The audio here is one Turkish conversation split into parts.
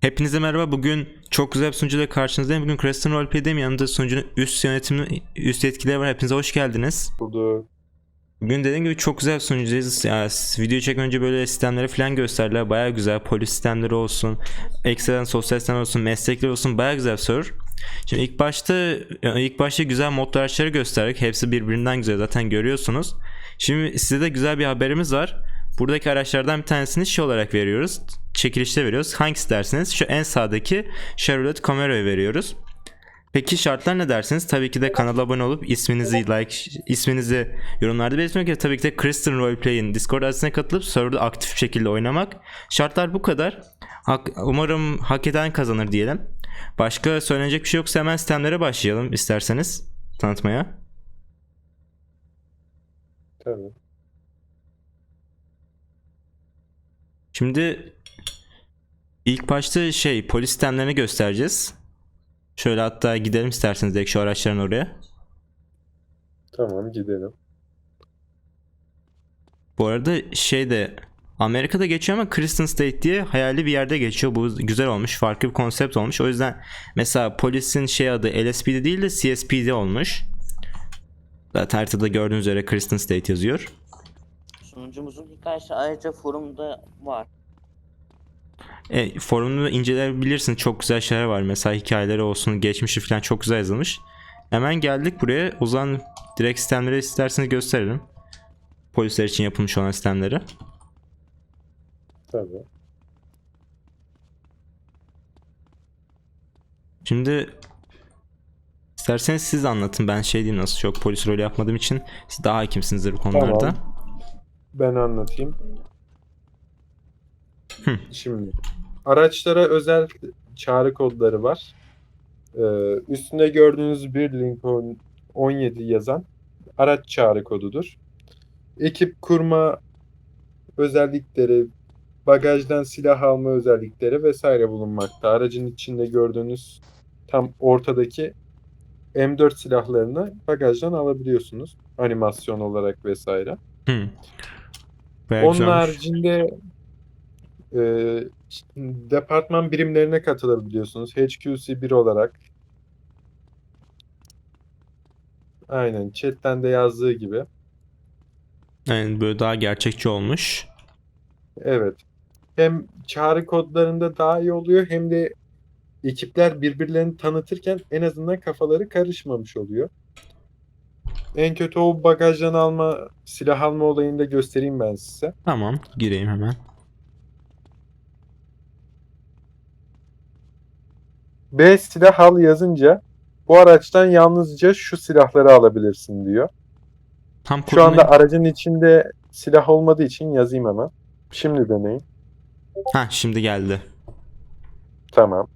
Hepinize merhaba. Bugün çok güzel bir sunucuyla karşınızdayım. Bugün Creston Roleplay'deyim. Yanımda sunucunun üst yönetimi, üst yetkileri var. Hepinize hoş geldiniz. Burada Bugün dediğim gibi çok güzel bir sunucudayız. Ya, video çekmeden önce böyle sistemleri falan gösterdiler. Baya güzel. Polis sistemleri olsun, ekstradan sosyal sistemler olsun, meslekler olsun. Baya güzel bir server. Şimdi ilk başta ilk başta güzel modlu araçları gösterdik. Hepsi birbirinden güzel zaten görüyorsunuz. Şimdi size de güzel bir haberimiz var. Buradaki araçlardan bir tanesini şey olarak veriyoruz. Çekilişte veriyoruz. Hangisi dersiniz? Şu en sağdaki Chevrolet Camaro'yu veriyoruz. Peki şartlar ne dersiniz? Tabii ki de kanala abone olup isminizi like isminizi yorumlarda belirtmek ve tabii ki de Kristen Roleplay'in Discord adresine katılıp serverda aktif bir şekilde oynamak. Şartlar bu kadar. Hak- umarım hak eden kazanır diyelim. Başka söylenecek bir şey yoksa hemen sistemlere başlayalım isterseniz tanıtmaya. tabii. Şimdi ilk başta şey polis sistemlerini göstereceğiz. Şöyle hatta gidelim isterseniz direkt şu araçların oraya. Tamam gidelim. Bu arada şey de Amerika'da geçiyor ama Kristen State diye hayali bir yerde geçiyor. Bu güzel olmuş. Farklı bir konsept olmuş. O yüzden mesela polisin şey adı LSPD değil de CSPD olmuş. Zaten haritada gördüğünüz üzere Kristen State yazıyor. Sunucumuzun hikayesi ayrıca forumda var. E, forumunu inceleyebilirsiniz. Çok güzel şeyler var. Mesela hikayeleri olsun, geçmişi falan çok güzel yazılmış. Hemen geldik buraya. O zaman direkt sistemleri isterseniz gösterelim. Polisler için yapılmış olan sistemleri. Tabii. Şimdi isterseniz siz anlatın. Ben şey diyeyim nasıl çok polis rolü yapmadığım için siz daha hakimsinizdir bu konularda. Tamam. Ben anlatayım. Şimdi araçlara özel çağrı kodları var. Ee, üstünde gördüğünüz bir Lincoln 17 yazan araç çağrı kodudur. Ekip kurma özellikleri, bagajdan silah alma özellikleri vesaire bulunmakta. Aracın içinde gördüğünüz tam ortadaki M4 silahlarını bagajdan alabiliyorsunuz. Animasyon olarak vesaire. Hı. Bayağı Onun güzelmiş. haricinde e, departman birimlerine katılabiliyorsunuz. HQC 1 olarak. Aynen. Chat'ten de yazdığı gibi. Yani böyle daha gerçekçi olmuş. Evet. Hem çağrı kodlarında daha iyi oluyor hem de ekipler birbirlerini tanıtırken en azından kafaları karışmamış oluyor. En kötü o bagajdan alma, silah alma olayını da göstereyim ben size. Tamam gireyim hemen. B silah al yazınca bu araçtan yalnızca şu silahları alabilirsin diyor. Tam Şu anda aracın içinde silah olmadığı için yazayım hemen. Şimdi deneyin. Ha şimdi geldi. Tamam.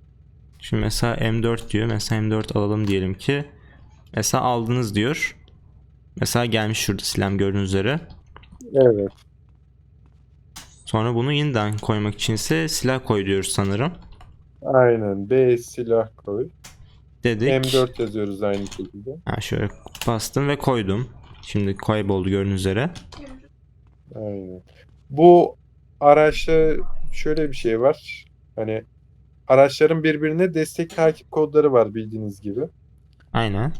Şimdi mesela M4 diyor. Mesela M4 alalım diyelim ki. Mesela aldınız diyor. Mesela gelmiş şurada silah gördüğünüz üzere. Evet. Sonra bunu yeniden koymak için ise silah koy diyoruz sanırım. Aynen. B silah koy. Dedik. M4 yazıyoruz aynı şekilde. Ha, şöyle bastım ve koydum. Şimdi kayboldu gördüğünüz üzere. Aynen. Bu araçta şöyle bir şey var. Hani araçların birbirine destek takip kodları var bildiğiniz gibi. Aynen.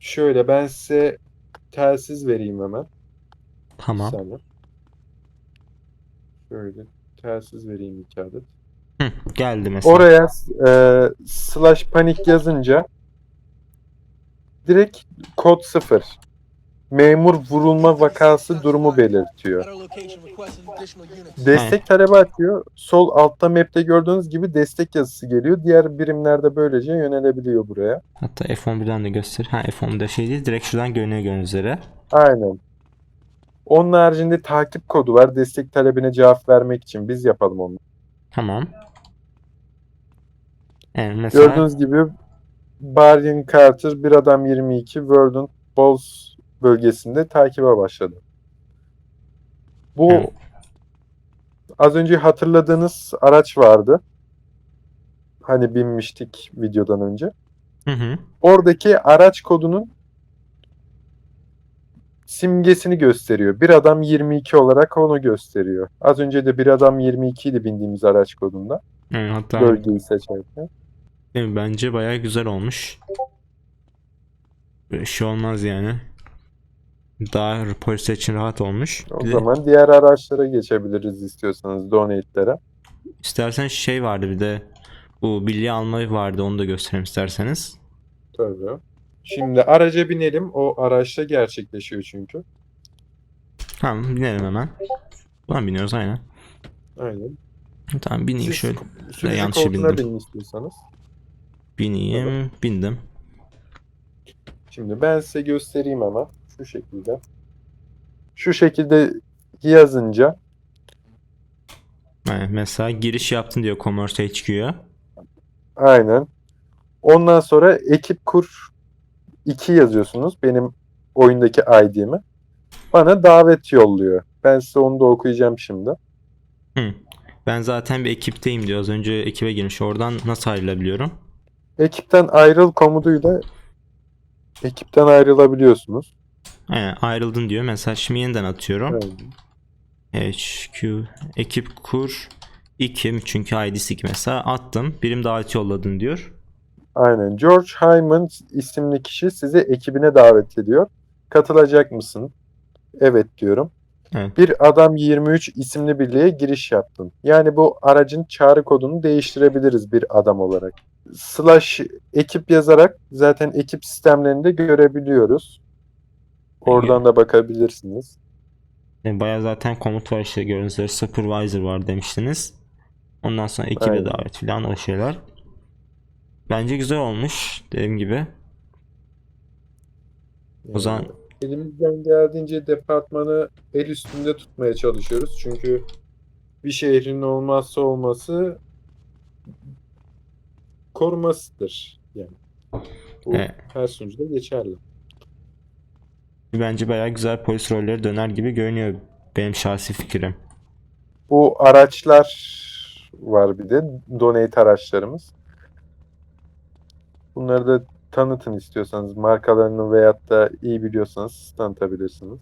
Şöyle ben size telsiz vereyim hemen. Bir Tamam. saniye. Şöyle telsiz vereyim iki adet. Hı, geldi mesela. Oraya e, slash panik yazınca direkt kod 0. Memur vurulma vakası durumu belirtiyor. Destek talebi atıyor. Sol altta map'te gördüğünüz gibi destek yazısı geliyor. Diğer birimler de böylece yönelebiliyor buraya. Hatta F11'den de göster. Ha F11'de şey değil. Direkt şuradan görünüyor gördüğünüz üzere. Aynen. Onun haricinde takip kodu var. Destek talebine cevap vermek için biz yapalım onu. Tamam. Evet mesela Gördüğünüz gibi Bargain Carter bir adam 22 Verdant Falls bölgesinde takibe başladı. Bu Evet. az önce hatırladığınız araç vardı. Hani binmiştik videodan önce. hı hı. Oradaki araç kodunun simgesini gösteriyor. Bir adam 22 olarak onu gösteriyor. Az önce de bir adam 22 idi bindiğimiz araç kodunda. Yani hatta Bölgeyi seçerken. bence bayağı güzel olmuş. Böyle şey olmaz yani. Daha polis için rahat olmuş. O Bir de zaman diğer araçlara geçebiliriz istiyorsanız donate'lere. istersen şey vardı bir de bu bilye alma vardı onu da göstereyim isterseniz. Tabii. Şimdi araca binelim. O araçta gerçekleşiyor çünkü. Tamam binelim hemen. Buna biniyoruz aynen. Aynen. Tamam bineyim Siz şöyle. Sürücü yanlışa koltuğuna bindim. binin istiyorsanız. Bineyim. Bindim. Şimdi ben size göstereyim hemen. Şu şekilde. Şu şekilde yazınca Yani mesela giriş yaptın diyor Commerce HQ'ya. aynen. Ondan sonra ekip kur 2 yazıyorsunuz. Benim oyundaki ID'mi. Bana davet yolluyor. Ben size onu da okuyacağım şimdi. Hı. Ben zaten bir ekipteyim diyor. Az önce ekibe girmiş. Oradan nasıl ayrılabiliyorum? Ekipten ayrıl komutuyla ekipten ayrılabiliyorsunuz. Aynen ayrıldın diyor. Mesela şimdi yeniden atıyorum. Aynen. HQ ekip kur 2 çünkü ID'si 2 mesela attım. Birim davet yolladın diyor. Aynen. George Hyman isimli kişi sizi ekibine davet ediyor. Katılacak mısın? Evet diyorum. Evet. Bir adam 23 isimli birliğe giriş yaptın. Yani bu aracın çağrı kodunu değiştirebiliriz bir adam olarak. Slash ekip yazarak zaten ekip sistemlerinde görebiliyoruz. Oradan da bakabilirsiniz. Yani bayağı zaten komut var işte gördüğünüz üzere supervisor var demiştiniz. Ondan sonra ekibe Aynen. davet falan o şeyler. Bence güzel olmuş dediğim gibi. O zaman Elimizden geldiğince departmanı el üstünde tutmaya çalışıyoruz. Çünkü bir şehrin olmazsa olması korumasıdır. Yani bu Evet. her sunucuda geçerli. Bence bayağı güzel polis rolleri döner gibi görünüyor benim şahsi fikrim. Bu araçlar var bir de. Donate araçlarımız. Bunları da tanıtın istiyorsanız. Markalarını veyahut da iyi biliyorsanız tanıtabilirsiniz.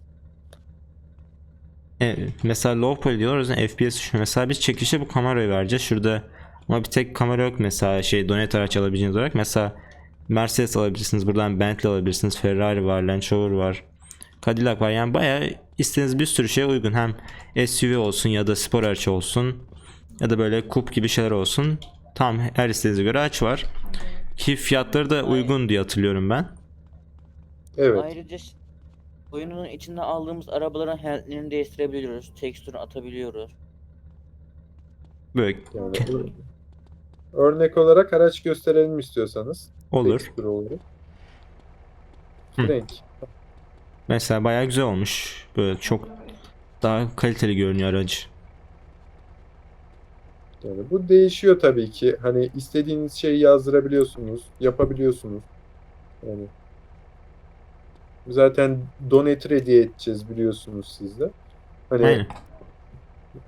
Evet, mesela low poly yüzden FPS düşüyor. Mesela biz çekişte bu kamerayı vereceğiz. Şurada ama bir tek kamera yok mesela şey donate araç alabileceğiniz olarak. Mesela Mercedes alabilirsiniz. Buradan Bentley alabilirsiniz. Ferrari var, Land Rover var. Cadillac var. Yani bayağı istediğiniz bir sürü şeye uygun. Hem SUV olsun ya da spor araç olsun. Ya da böyle kup gibi şeyler olsun. Tam her istediğinize göre araç var. Ki fiyatları da uygun diye hatırlıyorum ben. Evet. Ayrıca oyunun içinde aldığımız arabaların handlerini değiştirebiliyoruz. Tekstürünü atabiliyoruz. Böyle Yani örnek olarak araç gösterelim istiyorsanız. olur. Tekstür olarak. Hı. Renk. Mesela bayağı güzel olmuş. Böyle çok daha kaliteli görünüyor aracı. Yani bu değişiyor tabii ki. Hani istediğiniz şeyi yazdırabiliyorsunuz, yapabiliyorsunuz. Yani zaten donate hediye edeceğiz biliyorsunuz siz de. Hani Aynen.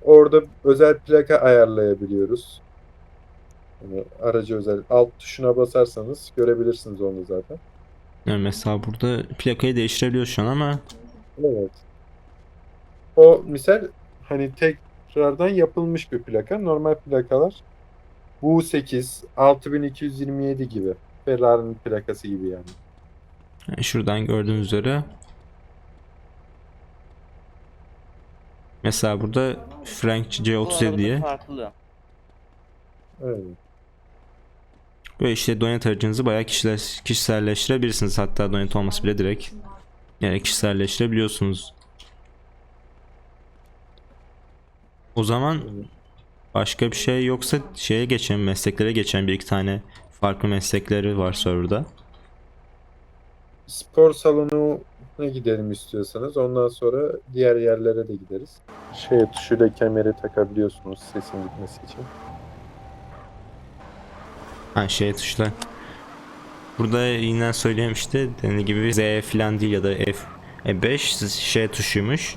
orada özel plaka ayarlayabiliyoruz. Hani aracı özel alt tuşuna basarsanız görebilirsiniz onu zaten. Yani mesela burada plakayı değiştirebiliyor şu an ama Evet. O misal hani tekrardan yapılmış bir plaka. Normal plakalar bu 8 6227 gibi. Ferrari'nin plakası gibi yani. yani şuradan gördüğünüz üzere mesela burada Frank Bu C37 arabada diye farklı. Evet. Böyle işte donate aracınızı bayağı kişiler, kişiselleştirebilirsiniz. Hatta donate olması bile direkt yani kişiselleştirebiliyorsunuz. O zaman başka bir şey yoksa şeye geçelim mesleklere geçelim bir iki tane farklı meslekleri var serverda. Spor salonuna gidelim istiyorsanız. Ondan sonra diğer yerlere de gideriz. Şey tuşuyla kemeri takabiliyorsunuz sesin gitmesi için. Ha şey tuşlar. Burada yine söyleyeyim işte dediğim gibi Z falan değil ya da F E5 şey tuşuymuş.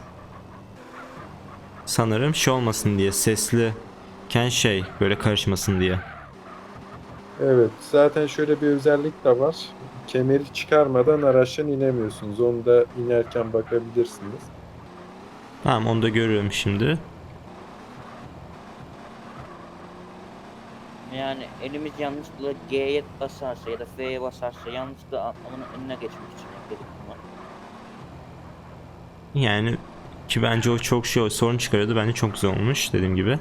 Sanırım şey olmasın diye sesli ken şey böyle karışmasın diye. Evet, zaten şöyle bir özellik de var. Kemeri çıkarmadan araçtan inemiyorsunuz. Onu da inerken bakabilirsiniz. Tamam onu da görüyorum şimdi. Yani elimiz yanlışlıkla G'ye basarsa ya da F'ye basarsa yanlışlıkla atlamanın önüne geçmek için ekledik bunu. Yani ki bence o çok şey sorun çıkarıyordu. Bence çok güzel olmuş dediğim gibi.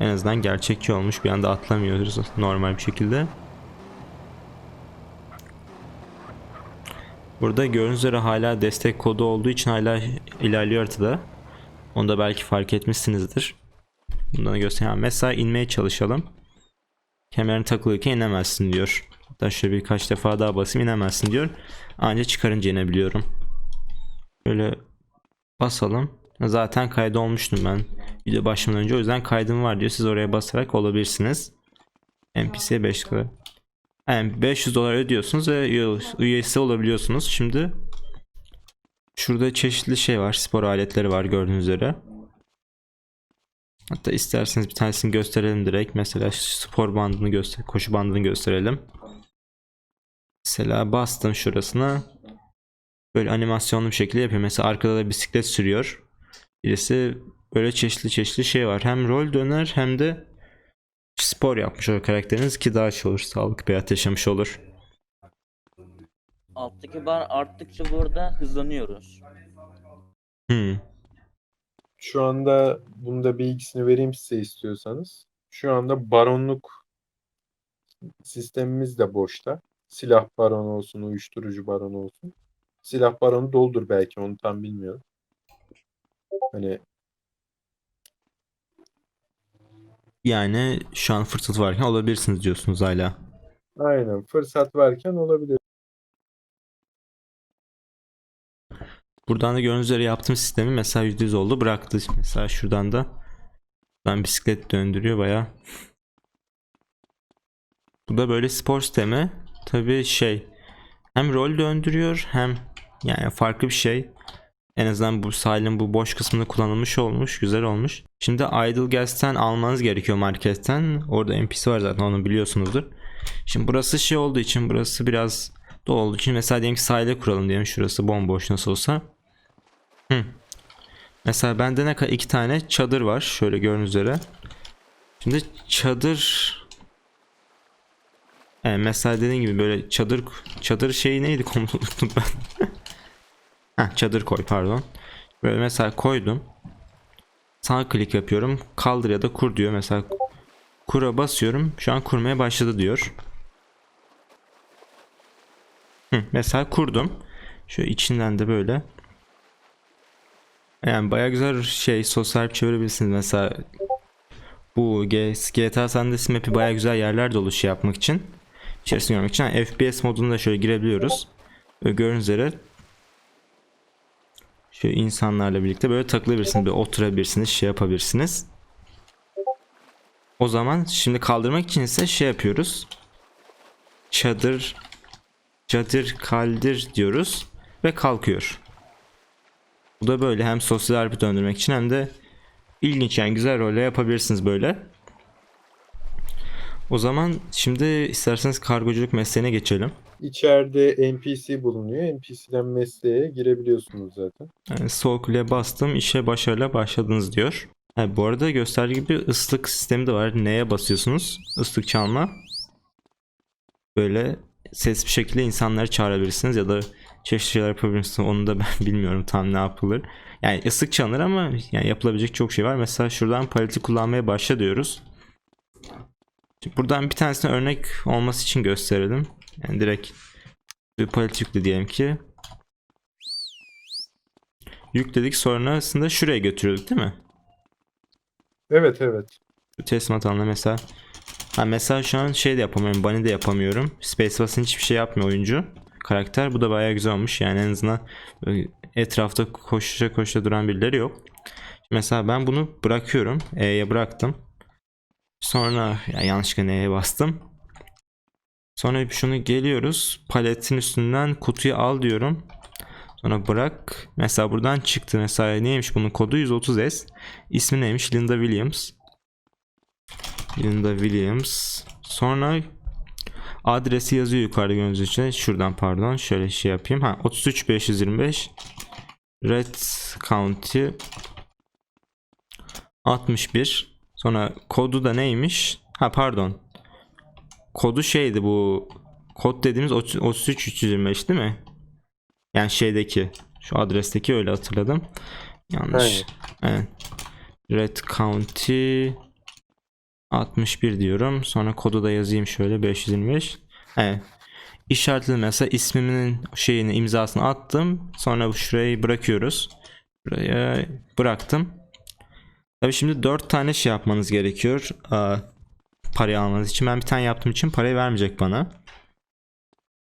En azından gerçekçi olmuş. Bir anda atlamıyoruz normal bir şekilde. Burada gördüğünüz üzere hala destek kodu olduğu için hala ilerliyor haritada. Onu da belki fark etmişsinizdir. Bundan göstereyim. Mesela inmeye çalışalım. Kemerin takılıyken inemezsin diyor. Hatta şöyle birkaç defa daha basayım inemezsin diyor. Ancak çıkarınca inebiliyorum. Böyle basalım. Zaten kaydı olmuştum ben video başlamadan önce. O yüzden kaydım var diyor. Siz oraya basarak olabilirsiniz. NPC'ye 5 kadar. Yani 500 dolar ödüyorsunuz ve üye- üyesi olabiliyorsunuz. Şimdi şurada çeşitli şey var. Spor aletleri var gördüğünüz üzere. Hatta isterseniz bir tanesini gösterelim direkt. Mesela spor bandını göster, koşu bandını gösterelim. Mesela bastım şurasına. Böyle animasyonlu bir şekilde yapıyor. Mesela arkada da bisiklet sürüyor. Birisi böyle çeşitli çeşitli şey var. Hem rol döner hem de spor yapmış olur karakteriniz ki daha şey olur. Sağlıklı bir hayat yaşamış olur. Alttaki bar arttıkça burada hızlanıyoruz. Hmm. Şu anda bunda bilgisini vereyim size istiyorsanız. Şu anda baronluk sistemimiz de boşta. Silah baronu olsun, uyuşturucu baronu olsun. Silah baronu doldur belki onu tam bilmiyorum. Hani Yani şu an fırsat varken olabilirsiniz diyorsunuz hala. aynen fırsat varken olabilir. Buradan da gördüğünüz üzere yaptığım sistemi mesela %100 oldu bıraktı. Mesela şuradan da ben bisiklet döndürüyor baya. Bu da böyle spor sistemi. Tabi şey hem rol döndürüyor hem yani farklı bir şey. En azından bu sahilin bu boş kısmında kullanılmış olmuş. Güzel olmuş. Şimdi Idle Gas'ten almanız gerekiyor marketten. Orada NPC var zaten onu biliyorsunuzdur. Şimdi burası şey olduğu için burası biraz dolu olduğu için mesela diyelim ki sahile kuralım diyelim. Şurası bomboş nasıl olsa. Hı. Mesela bende ne kadar iki tane çadır var. Şöyle gördüğünüz üzere. Şimdi çadır Evet, mesela dediğim gibi böyle çadır çadır şeyi neydi komutu ben. Heh, çadır koy pardon. Böyle mesela koydum. Sağ klik yapıyorum. Kaldır ya da kur diyor. Mesela kura basıyorum. Şu an kurmaya başladı diyor. Hı, mesela kurdum. Şu içinden de böyle. Yani baya güzel şey sosyal çevirebilirsiniz. Mesela bu GTA San Andreas map'i baya güzel yerler dolu şey yapmak için. İçerisini görmek için. Yani FPS moduna da şöyle girebiliyoruz. Gördüğünüz üzere şöyle insanlarla birlikte böyle takılabilirsiniz. Böyle oturabilirsiniz. Şey yapabilirsiniz. O zaman şimdi kaldırmak için ise şey yapıyoruz. Çadır çadır kaldır diyoruz ve kalkıyor. Bu da böyle hem sosyal harbi döndürmek için hem de ilginç yani güzel rolle yapabilirsiniz böyle. O zaman şimdi isterseniz kargoculuk mesleğine geçelim. İçeride NPC bulunuyor. NPC'den mesleğe girebiliyorsunuz zaten. Yani sol kule bastım işe başarıyla başladınız diyor. Ha, bu arada gösterdiği gibi ıslık sistemi de var. Neye basıyorsunuz? Islık çalma. Böyle ses bir şekilde insanları çağırabilirsiniz ya da çeşitli şeyler yapabilirsiniz. Onu da ben bilmiyorum tam ne yapılır. Yani ıslık çalınır ama yani yapılabilecek çok şey var. Mesela şuradan paleti kullanmaya başla diyoruz. Şimdi buradan bir tanesine örnek olması için gösterelim. Yani direkt bir palet yükle diyelim ki. Yükledik sonrasında şuraya götürüyorduk değil mi? Evet evet. Teslimat alanına mesela. Ha mesela şu an şey de yapamıyorum. Bunny de yapamıyorum. Space basın hiçbir şey yapmıyor oyuncu. Karakter. Bu da bayağı güzel olmuş. Yani en azından böyle etrafta koşuşa koşuşa duran birileri yok. Mesela ben bunu bırakıyorum. E'ye bıraktım. Sonra ya yanlışlıkla N'ye bastım. Sonra şunu geliyoruz. Paletin üstünden kutuyu al diyorum. Sonra bırak. Mesela buradan çıktı. Mesela neymiş bunun kodu 130S. İsmi neymiş? Linda Williams. Linda Williams. Sonra Adresi yazıyor yukarıda gördüğünüz için. Şuradan pardon. Şöyle şey yapayım. Ha 33525 Red County 61. Sonra kodu da neymiş? Ha pardon. Kodu şeydi bu. Kod dediğimiz 33 325 değil mi? Yani şeydeki şu adresteki öyle hatırladım. Yanlış. Evet. Red County 61 diyorum. Sonra kodu da yazayım şöyle 525. Evet. İşaretli mesela ismimin şeyini imzasını attım. Sonra bu şurayı bırakıyoruz. Buraya bıraktım. Tabii şimdi 4 tane şey yapmanız gerekiyor. Aa, parayı almanız için. Ben bir tane yaptığım için parayı vermeyecek bana.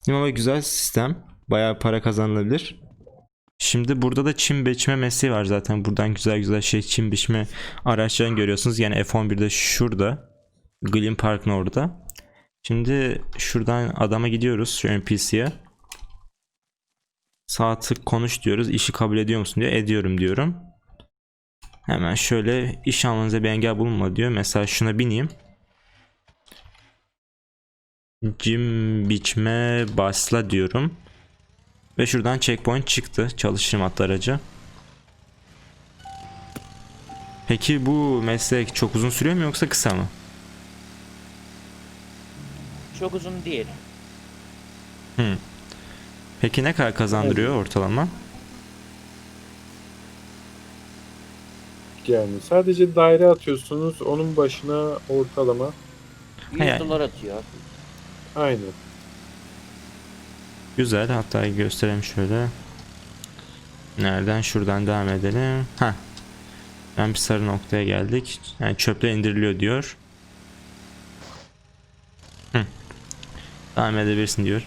Ama güzel sistem. Bayağı para kazanılabilir. Şimdi burada da çim biçme mesleği var zaten. Buradan güzel güzel şey çim biçme araçlarını görüyorsunuz. Yani F11'de şurada. Glim Park'ın orada. Şimdi şuradan adama gidiyoruz şu NPC'ye. Sağ tık konuş diyoruz. İşi kabul ediyor musun diyor. Ediyorum diyorum. Hemen şöyle iş almanıza bir engel bulunma diyor. Mesela şuna bineyim. Cim biçme başla diyorum. Ve şuradan checkpoint çıktı. Çalışırım hatta aracı. Peki bu meslek çok uzun sürüyor mu yoksa kısa mı? Çok uzun değil. Peki ne kadar kazandırıyor ortalama? Yani sadece daire atıyorsunuz. Onun başına ortalama 100 yani. dolar atıyor. aynı. Güzel. Hatta göstereyim şöyle. Nereden? Şuradan devam edelim. Ha. Ben bir sarı noktaya geldik. Yani çöpler indiriliyor diyor. Hı. Devam edebilirsin diyor.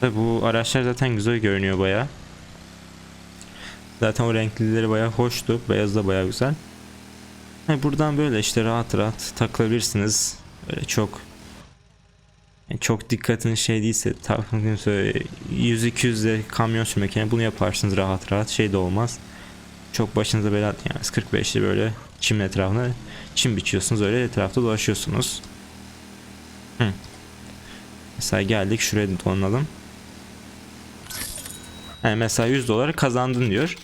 Tabii bu araçlar zaten güzel görünüyor baya. Zaten o renklileri baya hoştu. Beyaz da baya güzel. Ha, buradan böyle işte rahat rahat takılabilirsiniz. Böyle çok yani çok dikkatiniz şey değilse takımsa 100-200 de kamyon sürmek yani bunu yaparsınız rahat rahat şey de olmaz. Çok başınıza bela yani 45'li böyle çimin etrafına çim biçiyorsunuz öyle etrafta dolaşıyorsunuz. Hı. Mesela geldik şuraya donalım. Yani mesela 100 dolar kazandın diyor.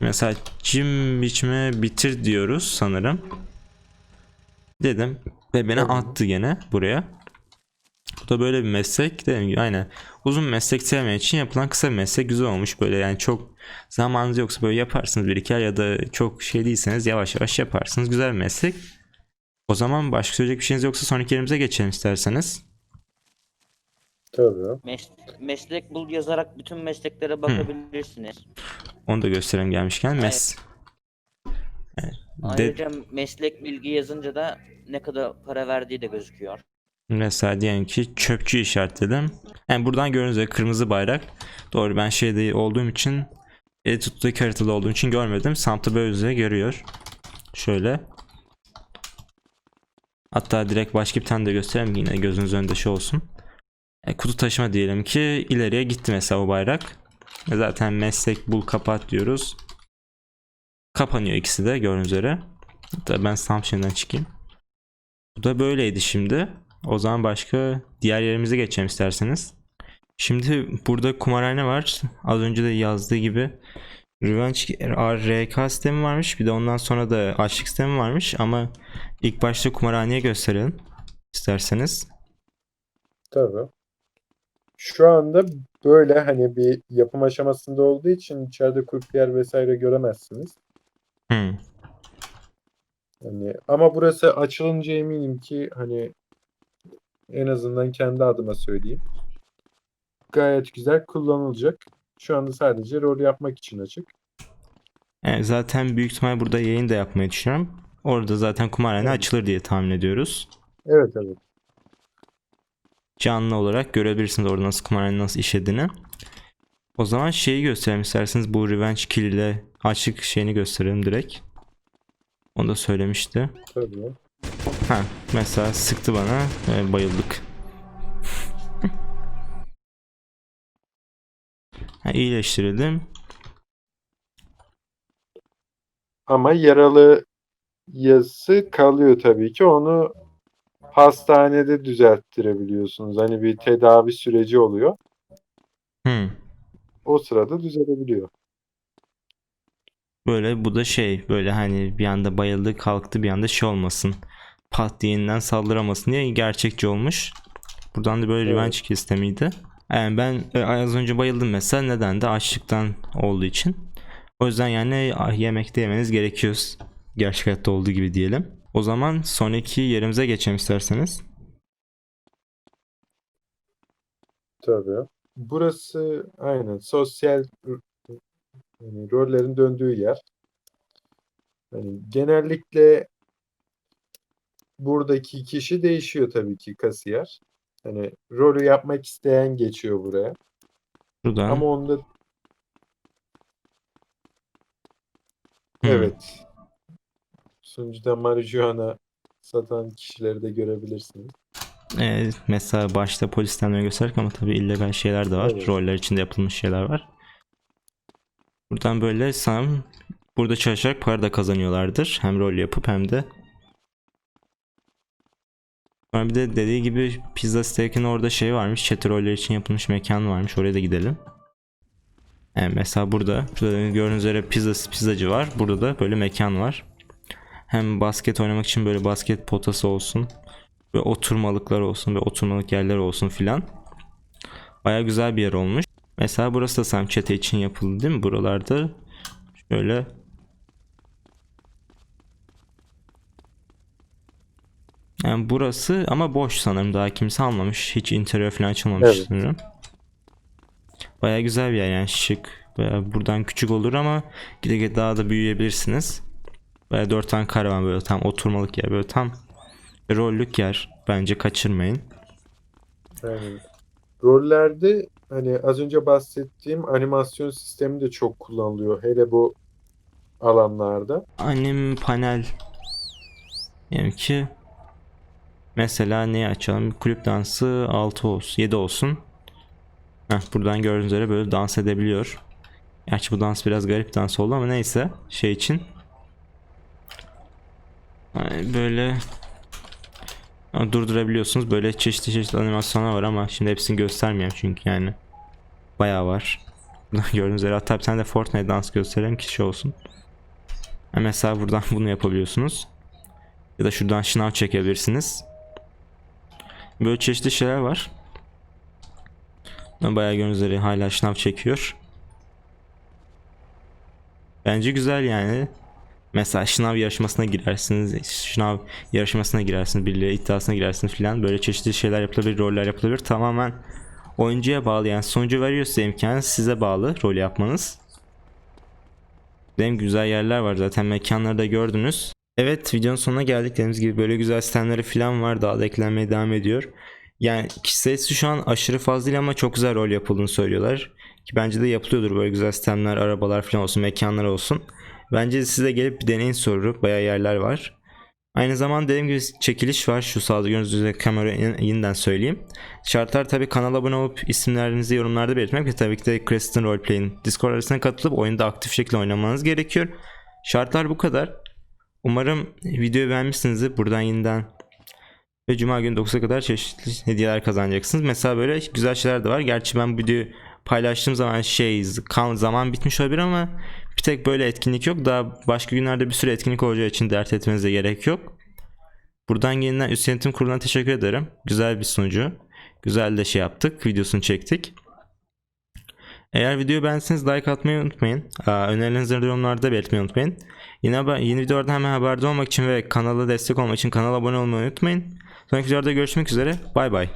Mesela çim biçme bitir diyoruz sanırım. Dedim ve beni attı gene buraya. Da böyle bir meslek dediğim gibi aynen. Uzun meslek sevmeyen için yapılan kısa bir meslek güzel olmuş. Böyle yani çok zamanınız yoksa böyle yaparsınız bir iki ay ya da çok şey değilseniz yavaş yavaş yaparsınız. Güzel bir meslek. O zaman başka söyleyecek bir şeyiniz yoksa sonraki yerimize geçelim isterseniz. Tabii. Mes- meslek bul yazarak bütün mesleklere bakabilirsiniz. Onu da gösterelim gelmişken. Mes De- Ayrıca meslek bilgi yazınca da ne kadar para verdiği de gözüküyor. Mesela diyelim ki çöpçü işaretledim. Yani buradan gördüğünüz üzere kırmızı bayrak. Doğru ben şeyde olduğum için el tuttuğu haritada olduğum için görmedim. Samt'ta böyle görüyor. Şöyle. Hatta direkt başka bir tane de göstereyim yine gözünüz önünde şey olsun. E, kutu taşıma diyelim ki ileriye gitti mesela o bayrak. E, zaten meslek bul kapat diyoruz. Kapanıyor ikisi de gördüğünüz üzere. Hatta ben Sam şimdiden çıkayım. Bu da böyleydi şimdi. O zaman başka diğer yerimize geçelim isterseniz. Şimdi burada kumarhane var. Az önce de yazdığı gibi Revenge RK sistemi varmış. Bir de ondan sonra da açlık sistemi varmış. Ama ilk başta kumarhaneye gösterelim isterseniz. Tabii. Şu anda böyle hani bir yapım aşamasında olduğu için içeride kurpiyer vesaire göremezsiniz. Hmm. Hani ama burası açılınca eminim ki hani en azından kendi adıma söyleyeyim. Gayet güzel kullanılacak. Şu anda sadece rol yapmak için açık. Yani E, zaten büyük ihtimal burada yayın da yapmayı düşünüyorum. Orada zaten kumarhane Evet. açılır diye tahmin ediyoruz. Evet evet. canlı olarak görebilirsiniz orada nasıl kumarhane nasıl işlediğini. O zaman şeyi gösterelim isterseniz bu Revenge Kill ile açık şeyini gösterelim direkt. Onu da söylemişti. Tabii. Ha mesela sıktı bana e, bayıldık. ha, iyileştirildim. Ama yaralı yazısı kalıyor tabii ki. Onu hastanede düzelttirebiliyorsunuz. Hani bir tedavi süreci oluyor. Hmm. O sırada düzelebiliyor. Böyle bu da şey böyle hani bir anda bayıldı kalktı bir anda şey olmasın. Pat diye yeniden saldıramasın diye gerçekçi olmuş. Buradan da böyle Evet. revenge sistemiydi. Yani ben e, az önce bayıldım mesela neden de açlıktan olduğu için. O yüzden yani ah, yemek de yemeniz gerekiyor. Gerçek hayatta olduğu gibi diyelim. O zaman sonraki yerimize geçelim isterseniz. Tabii. Burası aynen sosyal yani rollerin döndüğü yer. Yani genellikle buradaki kişi değişiyor tabii ki kasiyer. Hani rolü yapmak isteyen geçiyor buraya. Buradan. Ama onda Hmm. evet sunucuda marijuana satan kişileri de görebilirsiniz. Ee, mesela başta polisten gösterdik ama tabii illegal şeyler de var. Evet. Roller içinde yapılmış şeyler var. Buradan böyle sanırım burada çalışarak para da kazanıyorlardır. Hem rol yapıp hem de Sonra bir de dediği gibi pizza steak'in orada şey varmış. Chat roller için yapılmış mekan varmış. Oraya da gidelim. Yani mesela burada, burada gördüğünüz üzere pizza, pizzacı var. Burada da böyle mekan var. Hem basket oynamak için böyle basket potası olsun ve oturmalıklar olsun ve oturmalık yerler olsun filan. Baya güzel bir yer olmuş. Mesela burası da sanırım çete için yapıldı değil mi? Buralarda şöyle yani burası ama boş sanırım daha kimse almamış. Hiç interior falan açılmamış Evet. sanırım. Baya güzel bir yer yani şık. Baya buradan küçük olur ama gide gide daha da büyüyebilirsiniz. Baya dört tane karavan böyle tam oturmalık yer böyle tam rollük yer. Bence kaçırmayın. Yani rollerde hani az önce bahsettiğim animasyon sistemi de çok kullanılıyor. Hele bu alanlarda. Anim panel yani ki mesela neyi açalım? Kulüp dansı 6 olsun, 7 olsun. Heh, buradan gördüğünüz üzere böyle dans edebiliyor. Gerçi bu dans biraz garip dans oldu ama neyse şey için. Böyle durdurabiliyorsunuz. Böyle çeşitli çeşitli animasyonlar var ama şimdi hepsini göstermeyeyim çünkü yani bayağı var. Gördüğünüz üzere hatta bir tane de Fortnite dans gösterelim ki şey olsun. Mesela buradan bunu yapabiliyorsunuz. Ya da şuradan şınav çekebilirsiniz. Böyle çeşitli şeyler var. Bayağı üzere hala şınav çekiyor. Bence güzel yani. Mesela şınav yarışmasına girersiniz. Şınav yarışmasına girersiniz. Birileri iddiasına girersiniz filan. Böyle çeşitli şeyler yapılabilir. Roller yapılabilir. Tamamen oyuncuya bağlı. Yani sonucu veriyor size imkanı. Size bağlı rol yapmanız. Benim güzel yerler var zaten mekanları da gördünüz. Evet videonun sonuna geldik dediğimiz gibi böyle güzel sistemleri falan var daha da eklenmeye devam ediyor. Yani kişi şu an aşırı fazla değil ama çok güzel rol yapıldığını söylüyorlar. Ki bence de yapılıyordur böyle güzel sistemler, arabalar falan olsun, mekanlar olsun. Bence size gelip bir deneyin soru. Bayağı yerler var. Aynı zamanda dediğim gibi çekiliş var. Şu sağda gördüğünüz üzere kamerayı yeniden söyleyeyim. Şartlar tabii kanala abone olup isimlerinizi yorumlarda belirtmek ve tabii ki de Creston Roleplay'in Discord arasına katılıp oyunda aktif şekilde oynamanız gerekiyor. Şartlar bu kadar. Umarım videoyu beğenmişsinizdir. Buradan yeniden ve Cuma günü 9'a kadar çeşitli hediyeler kazanacaksınız. Mesela böyle güzel şeyler de var. Gerçi ben videoyu paylaştığım zaman şey kan zaman bitmiş olabilir ama bir tek böyle etkinlik yok. Daha başka günlerde bir sürü etkinlik olacağı için dert etmenize gerek yok. Buradan yeniden üst yönetim kuruluna teşekkür ederim. Güzel bir sunucu. Güzel de şey yaptık. Videosunu çektik. Eğer videoyu beğendiyseniz like atmayı unutmayın. Önerilerinizi yorumlarda belirtmeyi unutmayın. Yine haber- yeni videolardan hemen haberdar olmak için ve kanala destek olmak için kanala abone olmayı unutmayın. Sonraki videolarda görüşmek üzere. Bay bay.